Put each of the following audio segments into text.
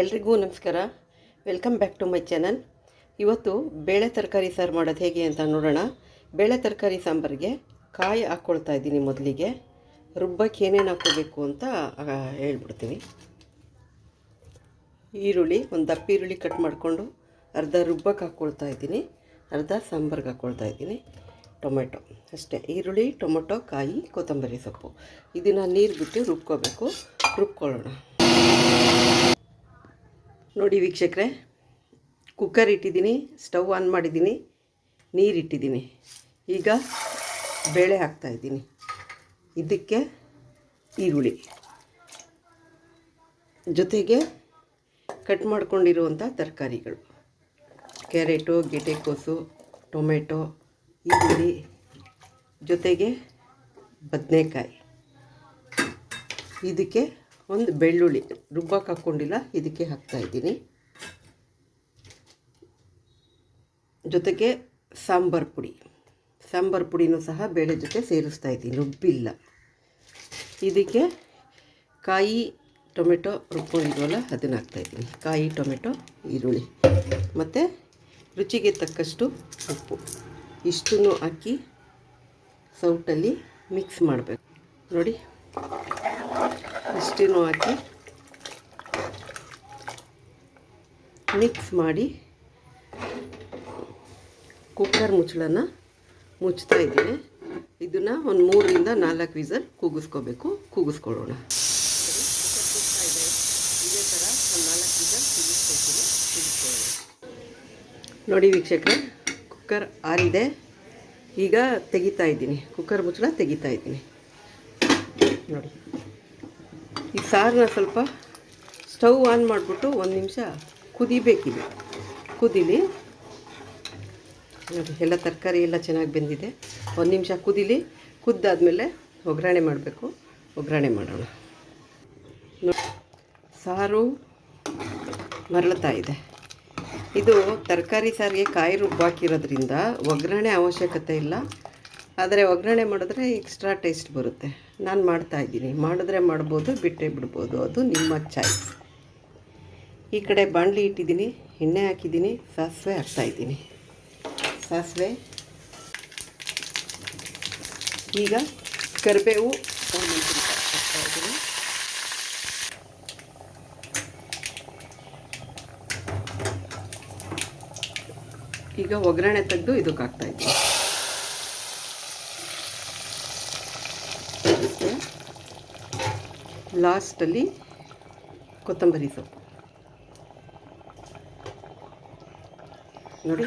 ಎಲ್ರಿಗೂ ನಮಸ್ಕಾರ. Welcome back to my channel ಇವತ್ತು ಬೇಳೆ ತರಕಾರಿ ಸಾರು ಮಾಡೋದು ಹೇಗೆ ಅಂತ ನೋಡೋಣ. ಬೇಳೆ ತರಕಾರಿ ಸಾಂಬಾರಿಗೆ ಕಾಯಿ ಹಾಕ್ಕೊಳ್ತಾ ಇದ್ದೀನಿ ಮೊದಲಿಗೆ. ರುಬ್ಬಕ್ಕೆ ಏನೇನು ಹಾಕ್ಕೋಬೇಕು ಅಂತ ಹೇಳ್ಬಿಡ್ತೀನಿ. ಈರುಳ್ಳಿ, ಒಂದು ದಪ್ಪ ಈರುಳ್ಳಿ ಕಟ್ ಮಾಡಿಕೊಂಡು ಅರ್ಧ ರುಬ್ಬಕ್ಕೆ ಹಾಕ್ಕೊಳ್ತಾ ಇದ್ದೀನಿ. ಅರ್ಧ ಸಾಂಬಾರ್ಗೆ ಹಾಕ್ಕೊಳ್ತಾ ಇದ್ದೀನಿ. ಟೊಮೆಟೊ. ಅಷ್ಟೇ. ಈರುಳ್ಳಿ, ಟೊಮೆಟೊ, ಕಾಯಿ, ಕೊತ್ತಂಬರಿ ಸೊಪ್ಪು. ಇದನ್ನು ನೀರು ಬಿಟ್ಟು ರುಬ್ಕೋಬೇಕು. ರುಬ್ಕೊಳ್ಳೋಣ. ನೋಡಿ ವೀಕ್ಷಕರೇ ಕುಕ್ಕರ್ ಇಟ್ಟಿದ್ದೀನಿ ಸ್ಟವ್ ಆನ್ ಮಾಡಿದ್ದೀನಿ, ನೀರು ಇಟ್ಟಿದ್ದೀನಿ. ಈಗ ಬೇಳೆ ಹಾಕ್ತಾಯಿದ್ದೀನಿ ಇದಕ್ಕೆ ಈರುಳ್ಳಿ. ಜೊತೆಗೆ ಕಟ್ ಮಾಡ್ಕೊಂಡಿರುವಂಥ ತರಕಾರಿಗಳು. ಕ್ಯಾರೆಟು, ಗೆಟೆಕೋಸು, ಟೊಮೆಟೊ, ಈರುಳ್ಳಿ, ಜೊತೆಗೆ ಬದನೆಕಾಯಿ. ಇದಕ್ಕೆ ಒಂದು ಬೆಳ್ಳುಳ್ಳಿ ರುಬ್ಬಕ್ಕೆ ಹಾಕ್ಕೊಂಡಿಲ್ಲ ಇದಕ್ಕೆ ಹಾಕ್ತಾಯಿದ್ದೀನಿ ಜೊತೆಗೆ ಸಾಂಬಾರು ಪುಡಿ. ಸಾಂಬಾರು ಪುಡಿನೂ ಸಹ ಬೇಳೆ ಜೊತೆ ಸೇರಿಸ್ತಾ ಇದ್ದೀನಿ, ರುಬ್ಬಿಲ್ಲ. ಇದಕ್ಕೆ ಕಾಯಿ, ಟೊಮೆಟೊ ರುಬ್ಕೊಂಡಿದ್ವಲ್ಲ, ಅದನ್ನು ಹಾಕ್ತಾಯಿದ್ದೀನಿ ಕಾಯಿ, ಟೊಮೆಟೊ, ಈರುಳ್ಳಿ ಮತ್ತು ರುಚಿಗೆ ತಕ್ಕಷ್ಟು ಉಪ್ಪು. ಇಷ್ಟನ್ನು ಹಾಕಿ ಸೌಟಲ್ಲಿ ಮಿಕ್ಸ್ ಮಾಡಬೇಕು. ನೋಡಿ. ಇಷ್ಟನ್ನು ಹಾಕಿ ಮಿಕ್ಸ್ ಮಾಡಿ ಕುಕ್ಕರ್ ಮುಚ್ಚಳನ ಮುಚ್ತಾ ಇದ್ದೀನಿ. ಇದನ್ನು ಒಂದು ಮೂರರಿಂದ ನಾಲ್ಕು ವಿಸಲ್ ಕೂಗಿಸ್ಕೋಬೇಕು. ಕೂಗಿಸ್ಕೊಳ್ಳೋಣ. ಇದೇ. ಥರ ಒಂದು ನಾಲ್ಕು ವಿಸಲ್ ಕೂಗಿಸ್ಕೊಳ್ಳೋಣ. ನೋಡಿ ವೀಕ್ಷಕರೇ ಕುಕ್ಕರ್ ಆರಿದೆ. ಈಗ ತೆಗಿತಾ ಇದ್ದೀನಿ. ಕುಕ್ಕರ್ ಮುಚ್ಚಳ ತೆಗಿತಾ ಇದ್ದೀನಿ. ನೋಡಿ. ಈ ಸಾರನ್ನ ಸ್ವಲ್ಪ ಸ್ಟವ್ ಆನ್ ಮಾಡಿಬಿಟ್ಟು ಒಂದು ನಿಮಿಷ ಕುದಿಬೇಕಿದೆ. ಕುದೀಲಿ. ನೋಡಿ, ಎಲ್ಲ ತರಕಾರಿ ಎಲ್ಲ ಚೆನ್ನಾಗಿ ಬೆಂದಿದೆ. ಒಂದು ನಿಮಿಷ ಕುದೀಲಿ. ಕುದ್ದಾದಮೇಲೆ ಒಗ್ಗರಣೆ ಮಾಡಬೇಕು. ಒಗ್ಗರಣೆ ಮಾಡೋಣ. ನೋಡಿ, ಸಾರು ಮರಳತಾ ಇದೆ. ಇದು ತರಕಾರಿ ಸಾರಿಗೆ ಕಾಯಿ ರುಬ್ಬಾಕಿರೋದ್ರಿಂದ ಒಗ್ಗರಣೆ ಅವಶ್ಯಕತೆ ಇಲ್ಲ. ಆದರೆ ಒಗ್ಗರಣೆ ಮಾಡಿದ್ರೆ ಎಕ್ಸ್ಟ್ರಾ ಟೇಸ್ಟ್ ಬರುತ್ತೆ. ನಾನು ಮಾಡ್ತಾ ಇದ್ದೀನಿ. ಮಾಡಿದ್ರೆ ಮಾಡ್ಬೋದು, ಬಿಟ್ಟೇ ಬಿಡ್ಬೋದು. ಅದು ನಿಮ್ಮ ಚಾಯ್ಸ್ ಈ ಕಡೆ ಬಾಣಲಿ ಇಟ್ಟಿದ್ದೀನಿ, ಎಣ್ಣೆ ಹಾಕಿದ್ದೀನಿ, ಸಾಸಿವೆ ಹಾಕ್ತಾಯಿದ್ದೀನಿ ಸಾಸಿವೆ. ಈಗ ಕರಿಬೇವು, ಈಗ ಒಗ್ಗರಣೆ ತೆಗೆದು ಇದಕ್ಕೆ ಹಾಕ್ತಾಯಿದ್ದೀನಿ ಲಾಸ್ಟಲ್ಲಿ ಕೊತ್ತಂಬರಿ ಸೊಪ್ಪು. ನೋಡಿ,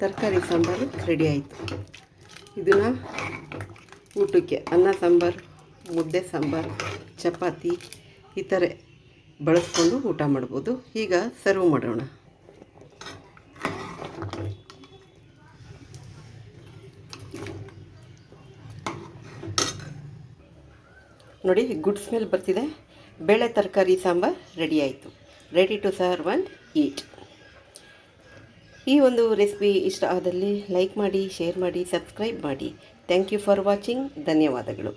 ತರಕಾರಿ ಸಾಂಬಾರು ರೆಡಿ ಆಯಿತು. ಇದನ್ನು ಊಟಕ್ಕೆ ಅನ್ನ ಸಾಂಬಾರು, ಮುದ್ದೆ ಸಾಂಬಾರು, ಚಪಾತಿ ಈ ಥರ ಬಳಸ್ಕೊಂಡು ಊಟ ಮಾಡ್ಬೋದು. ಈಗ ಸರ್ವ್ ಮಾಡೋಣ. ನೋಡಿ ಗುಡ್ ಸ್ಮೆಲ್ ಬರ್ತಿದೆ. ಬೇಳೆ, ತರಕಾರಿ, ಸಾಂಬಾರ್ ರೆಡಿ ಆಯಿತು. Ready to serve and eat ಈ ಒಂದು ರೆಸಿಪಿ ಇಷ್ಟ ಆದಲ್ಲಿ ಲೈಕ್ ಮಾಡಿ ಶೇರ್ ಮಾಡಿ ಸಬ್ಸ್ಕ್ರೈಬ್ ಮಾಡಿ. ಥ್ಯಾಂಕ್ ಯು ಫಾರ್ ವಾಚಿಂಗ್ ಧನ್ಯವಾದಗಳು.